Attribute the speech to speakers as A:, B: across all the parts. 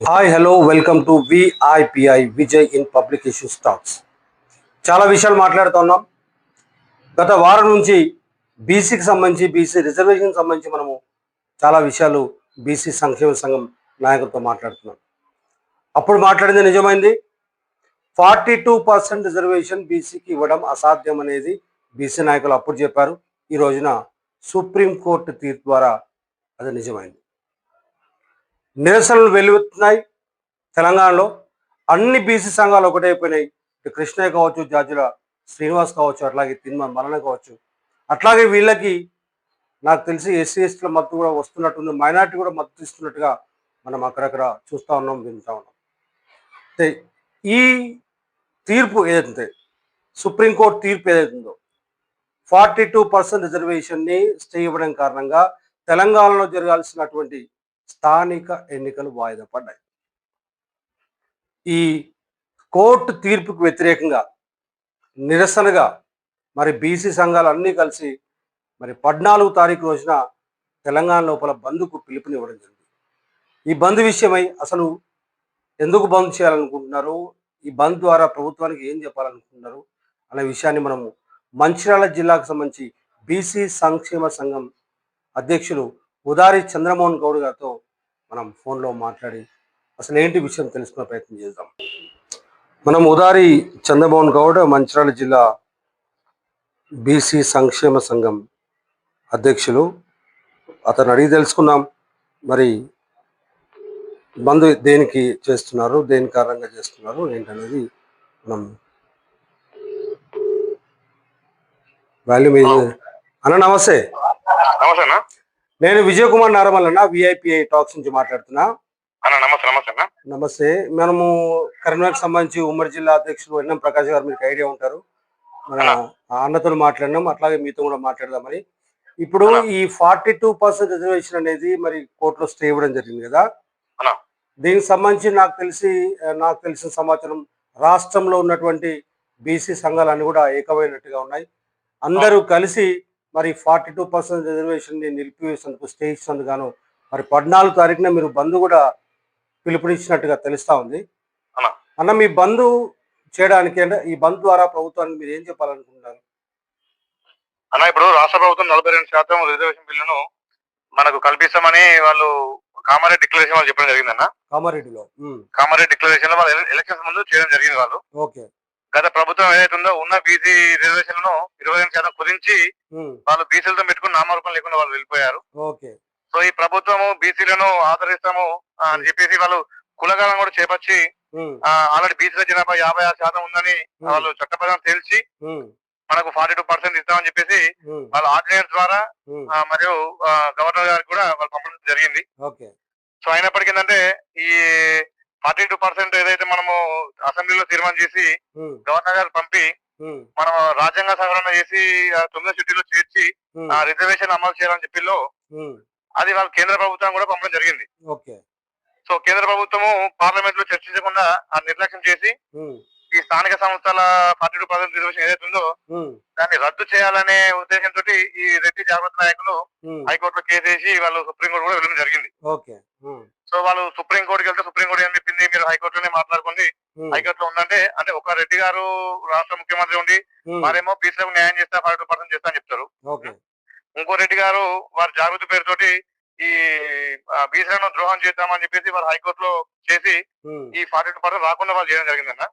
A: Hi hello welcome to విఐపిఐ Vijay in public issue stocks చాలా విషయాలు మాట్లాడుతున్నాం. గత వారం నుంచి బీసీకి సంబంధించి బీసీ రిజర్వేషన్ సంబంధించి మనము చాలా విషయాలు బీసీ సంక్షేమ సంఘం నాయకులతో మాట్లాడుతున్నాం. అప్పుడు మాట్లాడింది నిజమైంది. ఫార్టీ టూ పర్సెంట్ రిజర్వేషన్ బీసీకి ఇవ్వడం అసాధ్యం అనేది బీసీ నాయకులు అప్పుడు చెప్పారు. ఈ రోజున సుప్రీంకోర్టు తీర్పు ద్వారా అది నిజమైంది. నిరసనలు వెలువెత్తున్నాయి తెలంగాణలో అన్ని బీసీ సంఘాలు ఒకటైపోయినాయి. ఇటు కృష్ణయ్య కావచ్చు జాజుల శ్రీనివాస్ కావచ్చు అట్లాగే తిన్మ మరణ కావచ్చు. అట్లాగే వీళ్ళకి నాకు తెలిసి ఎస్సీ ఎస్టీల మద్దతు కూడా వస్తున్నట్టుంది. మైనార్టీ కూడా మద్దతు ఇస్తున్నట్టుగా మనం అక్కడక్కడ చూస్తూ ఉన్నాం వింటూ ఉన్నాం. అయితే ఈ తీర్పు ఏదైతే సుప్రీంకోర్టు తీర్పు ఏదైతుందో ఫార్టీ టూ పర్సెంట్ రిజర్వేషన్ని స్టే ఇవ్వడం కారణంగా తెలంగాణలో జరగాల్సినటువంటి స్థానిక ఎన్నికలు వాయిదా పడ్డాయి. ఈ కోర్టు తీర్పుకు వ్యతిరేకంగా నిరసనగా మరి బీసీ సంఘాలు అన్నీ కలిసి మరి పద్నాలుగు తారీఖు రోజున తెలంగాణ లోపల బంద్కు పిలుపునివ్వడం జరిగింది. ఈ బంద్ విషయమై అసలు ఎందుకు బంద్ చేయాలనుకుంటున్నారు? ఈ బంద్ ద్వారా ప్రభుత్వానికి ఏం చెప్పాలనుకుంటున్నారు? అనే విషయాన్ని మనము మంచిర్యాల జిల్లాకు సంబంధించి బీసీ సంక్షేమ సంఘం అధ్యక్షులు ఉదారి చంద్రమోహన్ గౌడ్ గారితో మనం ఫోన్లో మాట్లాడి అసలు ఏంటి విషయం తెలుసుకునే ప్రయత్నం చేద్దాం. మనం ఉదారి చంద్రమోహన్ గౌడ్ మంచిర్యాల జిల్లా బీసీ సంక్షేమ సంఘం అధ్యక్షులు. అతను అడిగి తెలుసుకున్నాం. మరి బంద్ దేనికి చేస్తున్నారు దేని కారణంగా చేస్తున్నారు ఏంటనేది మనం వాల్యూ మీద అన్న నమస్తే.
B: నమస్తే అన్న.
A: నేను విజయ్ కుమార్ నారమల్ అన్న విఐపిఐ టాక్స్ నుంచి మాట్లాడుతున్నా.
B: నమస్తే నమస్తే అన్న.
A: నమస్తే. మనము కరీంనగర్ సంబంధించి ఉమ్మడి జిల్లా అధ్యక్షులు ఎన్ఎం ప్రకాష్ గారు మీకు ఐడియా ఉంటారు. మన అన్నతో మాట్లాడినాం అట్లాగే మీతో కూడా మాట్లాడదామని. ఇప్పుడు ఈ ఫార్టీ టూ పర్సెంట్ రిజర్వేషన్ అనేది మరి కోర్టులో స్టే ఇవ్వడం జరిగింది కదా. దీనికి సంబంధించి నాకు తెలిసి నాకు తెలిసిన సమాచారం రాష్ట్రంలో ఉన్నటువంటి బీసీ సంఘాలన్నీ కూడా ఏకమైనట్టుగా ఉన్నాయి. అందరూ కలిసి మరి ఫార్టీ టూ పర్సెంట్ రిజర్వేషన్ని నిలిపివేసేందుకు స్టే ఇచ్చినందుకు గాను మరి పద్నాలుగు తారీఖున మీరు బంద్ కూడా పిలుపునిచ్చినట్టుగా తెలుస్తా ఉంది.
B: అన్న.
A: అన్న మీ బంధు చేయడానికి అంటే ఈ బంద్ ద్వారా ప్రభుత్వానికి మీరు ఏం చెప్పాలనుకుంటున్నారు?
B: అన్న ఇప్పుడు రాష్ట్ర ప్రభుత్వం నలభై రెండు శాతం రిజర్వేషన్ బిల్లును మనకు కల్పిస్తామని వాళ్ళు కామారెడ్డి డిక్లరేషన్ వాళ్ళు చెప్పడం జరిగింది అన్న
A: కామారెడ్డిలో
B: కామారెడ్డి డిక్లరేషన్లో వాళ్ళు ఎల- ఎలక్షన్స్ ముందు చేయడం జరిగింది వాళ్ళు.
A: ఓకే.
B: గత ప్రభుత్వం ఏదైతుందో ఉన్న బీసీ రిజర్వేషన్ను ఇరవై శాతం కుదించి వాళ్ళు బీసీలతో పెట్టుకుని నామరూపం లేకుండా వాళ్ళు వెళ్ళిపోయారు. సో ఈ ప్రభుత్వము బీసీలను ఆదరిస్తాము అని చెప్పేసి వాళ్ళు కులగాలను కూడా
A: ఉమ్,
B: ఆల్రెడీ బీసీల జనాభా యాభై ఆరు శాతం ఉందని వాళ్ళు చట్టప్రకారం తేల్చి
A: ఉమ్,
B: మనకు ఫార్టీ టూ పర్సెంట్ ఇస్తామని చెప్పేసి వాళ్ళ ఆర్డినెన్స్ ద్వారా మరియు గవర్నర్ గారికి కూడా వాళ్ళు పంపడం జరిగింది. సో అయినప్పటికీ ఏంటంటే ఈ ఫార్టీ టూ పర్సెంట్ ఏదైతే మనము అసెంబ్లీలో తీర్మానం చేసి గవర్నర్ గారు పంపి మనం రాజ్యాంగ సవరణ చేసి తొమ్మిదో షెడ్యూల్లో చేర్చి ఆ రిజర్వేషన్ అమలు చేయాలని చెప్పిలో
A: ఉమ్,
B: అది వాళ్ళ కేంద్ర ప్రభుత్వం కూడా పంపడం జరిగింది. సో కేంద్ర ప్రభుత్వము పార్లమెంట్లో చర్చించకుండా ఆ నిర్లక్ష్యం చేసి ఈ స్థానిక సంస్థల ఫార్టీ టూ పర్సెంట్ రిజర్వేషన్ ఏదైతే ఉందో
A: ఉమ్,
B: దాన్ని రద్దు చేయాలనే ఉద్దేశంతో ఈ రెడ్డి జాగ్రత్త నాయకులు హైకోర్టులో కేసు వేసి వాళ్ళు సుప్రీంకోర్టు కూడా వెళ్ళడం జరిగింది. సో వాళ్ళు సుప్రీంకోర్టుకి వెళ్తే సుప్రీంకోర్టు ఏం చెప్పింది? మీరు హైకోర్టులోనే మాట్లాడుకోండి.
A: ఉమ్,
B: హైకోర్టులో ఉందంటే అంటే ఒక రెడ్డి గారు రాష్ట్ర ముఖ్యమంత్రి ఉండి వారేమో బీసీలకు న్యాయం చేస్తా ఫార్టీ టూ పర్సెంట్ చేస్తా అని చెప్తారు. ఇంకో రెడ్డి గారు వారి జాగృతి పేరుతోటి ఈ బీసీలను ద్రోహం చేద్దామని చెప్పేసి వారు హైకోర్టులో చేసి ఈ ఫార్టీ టూ పర్సెంట్ రాకుండా వాళ్ళు చేయడం జరిగిందన్న.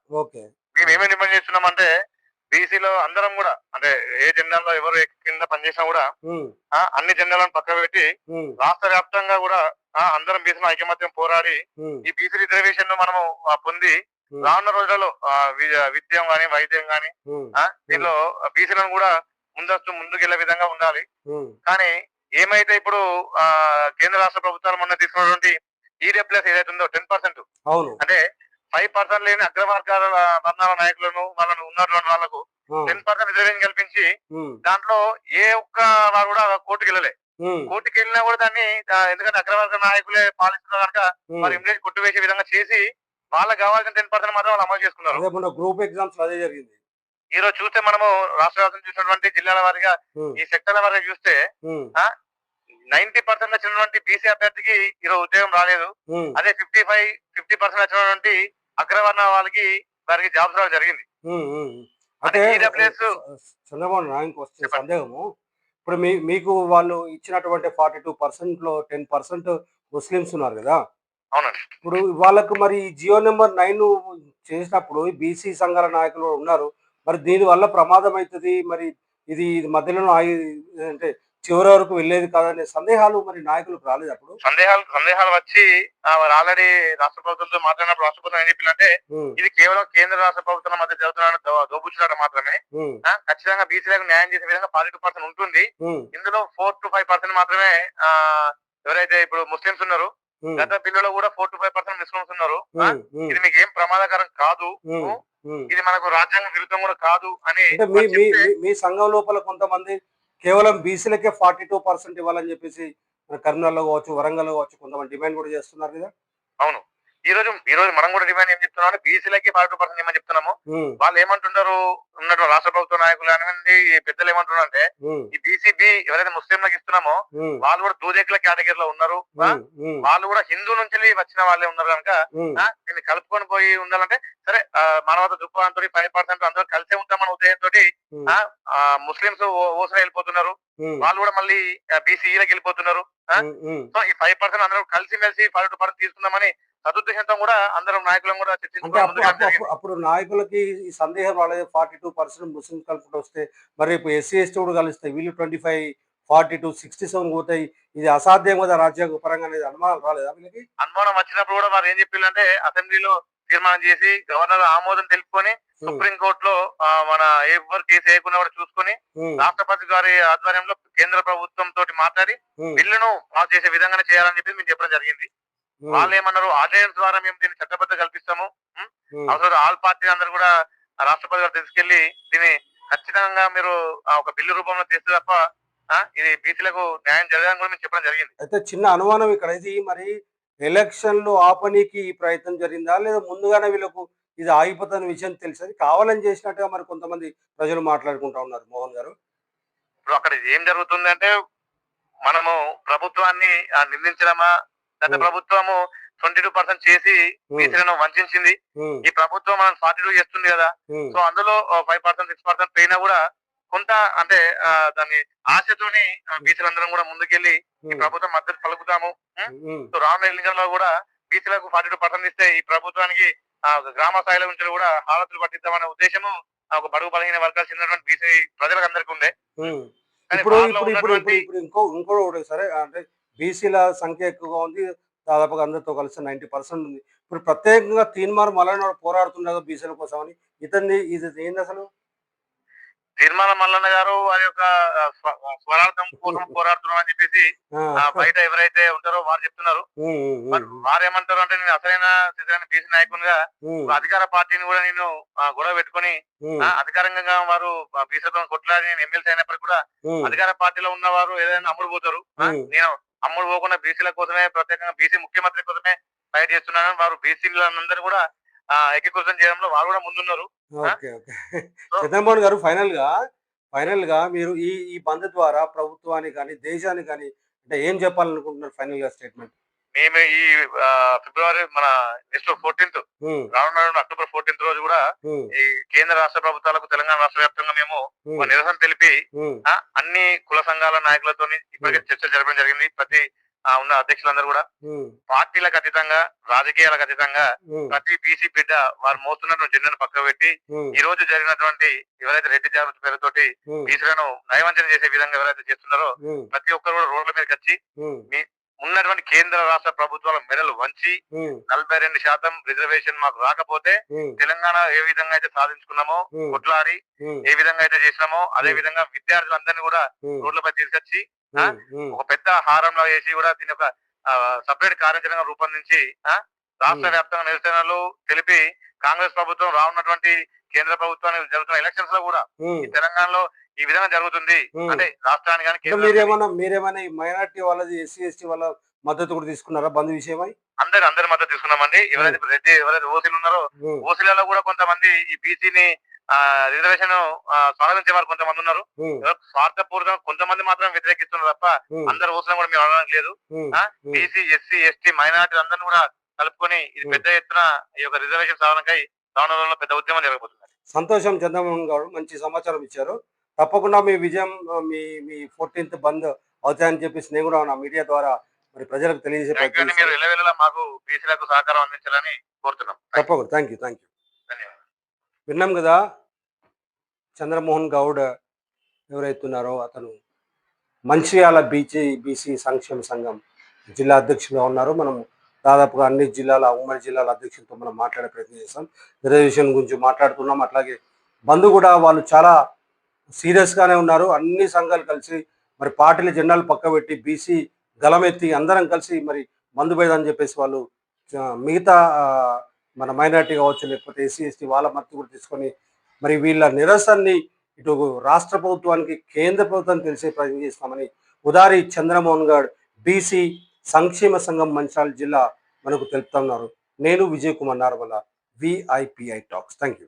B: మేము ఏమేమి డిమాండ్ చేస్తున్నామంటే బీసీలో అందరం కూడా అంటే ఏ జెండాలో ఎవరు కింద పనిచేసినా కూడా అన్ని జెండాలను పక్క పెట్టి రాష్ట్ర వ్యాప్తంగా కూడా అందరం బీసీల ఐకమత్యం పోరాడి ఈ బీసీ రిజర్వేషన్ను మనము పొంది రానున్న రోజులలో విద్యం గాని వైద్యం గాని దీనిలో బీసీలను కూడా ముందస్తు ముందుకెళ్ళే విధంగా ఉండాలి. కానీ ఏమైతే ఇప్పుడు కేంద్ర రాష్ట్ర ప్రభుత్వాలు మొన్న తీసుకున్నటువంటి ఈడబ్ల్యూఎస్ ఏదైతే ఉందో టెన్ పర్సెంట్ అంటే ఫైవ్ పర్సెంట్ లేని అగ్రవర్గాల వర్ణాల నాయకులను వాళ్ళను ఉన్నటువంటి వాళ్ళకు టెన్ పర్సెంట్ రిజర్వేషన్ కల్పించి దాంట్లో ఏ ఒక్క వారు కూడా కోర్టుకు వెళ్ళలే. కోర్టుకు వెళ్ళినా కూడా దాన్ని ఎందుకంటే అగ్రవర్గ నాయకులే పాలిస్తున్నారు కనుక. మరి ఇమీడియట్ కొట్టువేసే విధంగా చేసి వాళ్ళకి కావాల్సిన టెన్ పర్సెంట్ మాత్రం వాళ్ళు అమలు చేసుకున్నారు.
A: గ్రూప్ ఎగ్జామ్స్ అదే జరిగింది.
B: ఈ రోజు చూస్తే మనము రాష్ట్ర వ్యాప్తంగా చూసినటువంటి జిల్లాల వారిగా ఈ సెక్టర్ల వారిగా చూస్తే నైన్టీ పర్సెంట్ వచ్చినటువంటి బీసీ అభ్యర్థికి ఈరోజు ఉద్యోగం రాలేదు. అదే ఫిఫ్టీ ఫైవ్ ఫిఫ్టీ పర్సెంట్ వచ్చినటువంటి అగ్రవర్ణ వాళ్ళకి వారికి జాబ్స్ రావడం జరిగింది. అంటే
A: చంద్రబాబు వస్తే. సందేహము. ఇప్పుడు మీ మీకు వాళ్ళు ఇచ్చినటువంటి ఫార్టీ టూ పర్సెంట్లో టెన్ పర్సెంట్ ముస్లిమ్స్ ఉన్నారు కదా?
B: అవునండి.
A: ఇప్పుడు వాళ్ళకు మరి జియో నెంబర్ నైన్ చేసినప్పుడు బీసీ సంఘాల నాయకులు ఉన్నారు. మరి దీని వల్ల ప్రమాదం అవుతుంది. మరి ఇది ఇది మధ్యలో అంటే చివరి వరకు వెళ్ళేది కాదనే సందేహాలు మరి నాయకులకు రాలేదు అప్పుడు?
B: సందేహాలు సందేహాలు వచ్చి ఆల్రెడీ రాష్ట్ర ప్రభుత్వంతో మాట్లాడినప్పుడు రాష్ట్ర ప్రభుత్వం ఏం చెప్పిందంటే ఇది కేవలం కేంద్ర రాష్ట్ర ప్రభుత్వం మధ్య జరుగుతున్న దోబుచ్చులాట మాత్రమే. ఖచ్చితంగా బీసీలకు న్యాయం చేసే విధంగా టూ పర్సెంట్ ఉంటుంది. ఇందులో ఫోర్ టు ఫైవ్ పర్సెంట్ మాత్రమే ఎవరైతే ఇప్పుడు ముస్లిమ్స్ ఉన్నారు గత బిల్లులో కూడా four to five percent Muslims ఉన్నారు. ఇది మీకు ఏం ప్రమాదకరం కాదు. ఇది మనకు రాజ్యాంగ విరుద్ధం కూడా కాదు అని
A: మీ సంఘం లోపల కొంతమంది కేవలం బీసీలకే ఫార్టీ టూ పర్సెంట్ ఇవ్వాలని చెప్పేసి మన కావచ్చు వరంగల్లో కావచ్చు కొంతమంది డిమాండ్ కూడా చేస్తున్నారు కదా?
B: అవును. ఈ రోజు ఈ రోజు మనం కూడా డిమాండ్ ఏం చెప్తున్నాం అంటే బీసీలకి ఫార్టీ టూ పర్సెంట్ ఏమని చెప్తున్నాము? వాళ్ళు ఏమంటున్నారు? ఉన్నటువంటి రాష్ట్ర ప్రభుత్వ నాయకులు ఈ పెద్దలు ఏమంటున్నారు అంటే ఈ బీసీబీ ఎవరైతే ముస్లింలకు ఇస్తున్నామో వాళ్ళు కూడా దూదేకుల కేటగిరీలో ఉన్నారు. వాళ్ళు కూడా హిందూ నుంచి వచ్చిన వాళ్ళే ఉన్నారు కనుక దీన్ని కలుపుకొని పోయి ఉండాలంటే సరే మానవత దృక్పథంతో ఫైవ్ పర్సెంట్ అందరూ కలిసే ఉంటామన్న
A: ఉమ్,
B: ముస్లింస్ ఓసర వెళ్ళిపోతున్నారు. వాళ్ళు కూడా మళ్ళీ బీసీలకు వెళ్ళిపోతున్నారు. సో ఈ ఫైవ్ పర్సెంట్ అందరూ కలిసి మెలిసి ఫైవ్ టు పర్సెంట్ తీసుకుందామని సదుద్దేశంతో కూడా అందరం నాయకులను కూడా
A: అప్పుడు నాయకులకి ఈ సందేహం రాలేదు. ఫార్టీ టూ పర్సెంట్ ముస్లిం కలుపుకుంటూ వస్తే మరి ఇప్పుడు ఎస్సీ ఎస్టీ కూడా కలుస్తాయి వీళ్ళు twenty five forty two sixty seven పోతాయి ఇది అసాధ్యం కదా? రాజ్యాంగ పరంగా అనేది అనుమానం రాలేదా వీళ్ళకి?
B: అనుమానం వచ్చినప్పుడు కూడా వారు ఏం చెప్పిందంటే అసెంబ్లీలో తీర్మానం చేసి గవర్నర్ ఆమోదం తెలుపుకొని సుప్రీం కోర్టులో మన ఎవరు కేసు వేయకుండా కూడా చూసుకొని రాష్ట్రపతి గారి ఆధ్వర్యంలో కేంద్ర ప్రభుత్వం తోటి మాట్లాడి బిల్లును పాస్ చేసే విధంగానే చేయాలని చెప్పి మేము చెప్పడం జరిగింది. వాళ్ళు ఏమన్నారు ఆర్డినెన్స్ ద్వారా మేము దీన్ని చట్టబద్ధ కల్పిస్తాము. అవసరం ఆల్ పార్టీ అందరూ కూడా రాష్ట్రపతి గారు తీసుకెళ్ళి దీన్ని ఖచ్చితంగా మీరు ఒక బిల్లు రూపంలో తెస్తే తప్ప ఇది బీసీలకు న్యాయం జరగదని కూడా మేము చెప్పడం జరిగింది.
A: అయితే చిన్న అనుమానం ఇక్కడ ఇది మరి ఎలక్షన్లు ఆపనీకి ఈ ప్రయత్నం జరిగిందా? లేదా ముందుగానే వీళ్ళకు ఇది ఆగిపోతున్న విషయం తెలిసేది? కావాలని చేసినట్టుగా మరి కొంతమంది ప్రజలు మాట్లాడుకుంటా ఉన్నారు మోహన్ గారు.
B: ఇప్పుడు అక్కడ ఏం జరుగుతుంది అంటే మనము ప్రభుత్వాన్ని నిందించడమా గత. ప్రభుత్వము ట్వంటీ టూ పర్సెంట్ చేసి బీసీలను వంచింది. ఈ ప్రభుత్వం మనం ఫార్టీ టూ చేస్తుంది కదా. సో అందులో ఫైవ్ పర్సెంట్ సిక్స్ పర్సెంట్ పోయినా కూడా కొంత అంటే దాన్ని ఆశతోని బీసీలందరం కూడా ముందుకెళ్ళి ఈ ప్రభుత్వం మద్దతు పలుకుతాము. సో రానున్న ఎన్నికల్లో కూడా బీసీలకు ఫార్టీ టూ పర్సెంట్ ఇస్తే ఈ ప్రభుత్వానికి గ్రామ స్థాయిలో నుంచి కూడా హారతులు పట్టిద్దామనే ఉద్దేశము ఒక బడుగు బలహీన వర్గాలు చెందినటువంటి బీసీ ప్రజలకు అందరికీ ఉండే.
A: ఇప్పుడు ఇప్పుడు ఇప్పుడు ఇంకో ఇంకో సరే అంటే బీసీల సంఖ్య ఎక్కువగా ఉంది. దాదాపుగా అందరితో కలిసి నైన్టీ పర్సెంట్ ఉంది. ఇప్పుడు ప్రత్యేకంగా తీన్మార్ మల్లన్న పోరాడుతున్నారు బీసీల కోసం అని ఇతన్ని ఇది ఏంది అసలు?
B: నిర్మల మల్లన్న గారు వారి యొక్క స్వరార్థం కోసం పోరాడుతున్నాం అని చెప్పేసి బయట ఎవరైతే ఉంటారో వారు చెప్తున్నారు. వారు ఏమంటారు అంటే నేను అసలైన సిద్ధమైన బీసీ నాయకునిగా అధికార పార్టీని కూడా నేను గొడవ పెట్టుకొని అధికారంగా వారు బీసీతో కొట్లాడి నేను ఎమ్మెల్సీ అయినప్పటికీ కూడా అధికార పార్టీలో ఉన్నవారు ఏదైనా అమ్ముడు పోతారు. ఆ,
A: ఉమ్.
B: నేను అమ్ముడు పోకుండా బీసీల కోసమే ప్రత్యేకంగా బీసీ ముఖ్యమంత్రి కోసమే ఫైట్ చేస్తున్నాను. వారు బీసీలందరూ కూడా ఏకీకృతం చేయడంలో వారు కూడా ముందున్నారు.
A: చంద్రమోహన్ గారు ఫైనల్గా ఫైనల్గా మీరు ఈ ఈ బంద్ ద్వారా ప్రభుత్వానికి కానీ దేశానికి కానీ అంటే ఏం చెప్పాలనుకుంటున్నారు ఫైనల్గా స్టేట్మెంట్?
B: మేము ఈ ఫిబ్రవరి మన నెక్స్ట్ ఫోర్టీన్త్ రానున్న అక్టోబర్ ఫోర్టీన్త్ రోజు కూడా ఈ కేంద్ర రాష్ట్ర ప్రభుత్వాలకు తెలంగాణ రాష్ట్ర వ్యాప్తంగా మేము ఒక నిరసన తెలిపి అన్ని కుల సంఘాల నాయకులతో ఇప్పటికే చర్చలు జరపడం జరిగింది. ప్రతి ఉన్న అధ్యక్షులందరూ కూడా పార్టీలకు అతీతంగా రాజకీయాలకు అతీతంగా ప్రతి బీసీ బిడ్డ వారు మోస్తున్నటువంటి జెండాను పక్కకు పెట్టి ఈ రోజు జరిగినటువంటి ఎవరైతే రెడ్డి జాబితా పేరుతోటి బీసీలను నయవంచన చేసే విధంగా ఎవరైతే చేస్తున్నారో ప్రతి ఒక్కరు కూడా రోడ్ల మీదకి వచ్చి ఉన్నటువంటి కేంద్ర రాష్ట్ర ప్రభుత్వాల మెడలు వంచి నలభై రెండు శాతం రిజర్వేషన్ మాకు రాకపోతే తెలంగాణ ఏ విధంగా అయితే సాధించుకున్నామో కొట్లాడి ఏ విధంగా అయితే చేసినామో అదే విధంగా విద్యార్థులందరినీ కూడా రోడ్లపై తీసుకొచ్చి? ఒక పెద్ద హారంలో వేసి కూడా దీని ఒక సపరేట్ కార్యాచరణ రూపొందించి? రాష్ట్ర వ్యాప్తంగా నిరసనలు తెలిపి కాంగ్రెస్ ప్రభుత్వం రానున్నటువంటి కేంద్ర ప్రభుత్వానికి జరుగుతున్న ఎలక్షన్స్లో కూడా ఈ తెలంగాణలో ఈ విధంగా జరుగుతుంది. అంటే రాష్ట్రానికి కానీ
A: మీరేమన్నా మైనార్టీ వాళ్ళది ఎస్సీ ఎస్టీ వాళ్ళ మద్దతు కూడా తీసుకున్నారా బంద్ విషయమై?
B: అందరి అందరి మద్దతు తీసుకున్నామండి. ఎవరైతే రెడ్డి ఎవరైతే ఓసీలు ఉన్నారో ఓసీలలో కూడా కొంతమంది ఈ బీసీని రిజర్వేషన్ స్వాగతించే వారు కొంతమంది ఉన్నారు.
A: ఉమ్,
B: స్వార్థపూరితంగా కొంతమంది మాత్రం వ్యతిరేకిస్తున్నారు తప్ప అందరు ఊసిన కూడా మేము అనడానికి లేదు. బీసీ ఎస్సీ ఎస్టీ మైనార్టీ అందరిని కూడా కలుపుకొని ఇది. పెద్ద ఎత్తున ఈ యొక్క రిజర్వేషన్ సాధనకై రోజుల్లో పెద్ద ఉద్యమం జరగబోతుంది.
A: సంతోషం చంద్రమోహన్ గారు మంచి సమాచారం ఇచ్చారు. తప్పకుండా మీ విజయం మీ మీ ఫోర్టీన్త్ బంద్ అవుతాయని చెప్పేసి నేను కూడా నా మీడియా ద్వారా మరి ప్రజలకు తెలియజేసే
B: మాకు బీసీలకు సహకారం అందించాలని కోరుతున్నాం.
A: తప్పకుండా. థ్యాంక్ యూ థ్యాంక్ యూ
B: ధన్యవాదాలు.
A: విన్నాం కదా చంద్రమోహన్ గౌడ్ ఎవరైతున్నారో అతను మంచిర్యాల బీసీ బీసీ సంక్షేమ సంఘం జిల్లా అధ్యక్షులుగా ఉన్నారు. మనం దాదాపుగా అన్ని జిల్లాల ఉమ్మడి జిల్లాల అధ్యక్షులతో మనం మాట్లాడే ప్రయత్నం చేస్తాం. రిజర్వేషన్ గురించి మాట్లాడుతున్నాం. అట్లాగే బంధు కూడా వాళ్ళు చాలా సీరియస్గానే ఉన్నారు. అన్ని సంఘాలు కలిసి మరి పార్టీల జెండాలు పక్కబెట్టి బీసీ గలమెత్తి అందరం కలిసి మరి మందు అని చెప్పేసి వాళ్ళు మిగతా మన మైనార్టీ కావచ్చు లేకపోతే ఎస్సీ ఎస్టీ వాళ్ళ మద్దతు కూడా తీసుకొని మరి వీళ్ళ నిరసనని ఇటు రాష్ట్ర ప్రభుత్వానికి కేంద్ర ప్రభుత్వానికి తెలిసే ప్రయత్నం చేస్తామని ఉదారి చంద్రమోహన్ గారు బీసీ సంక్షేమ సంఘం మంచాల జిల్లా మనకు తెలుపుతున్నారు నేను విజయ్ కుమార్ నార్మల విఐపిఐ టాక్స్ థ్యాంక్ యూ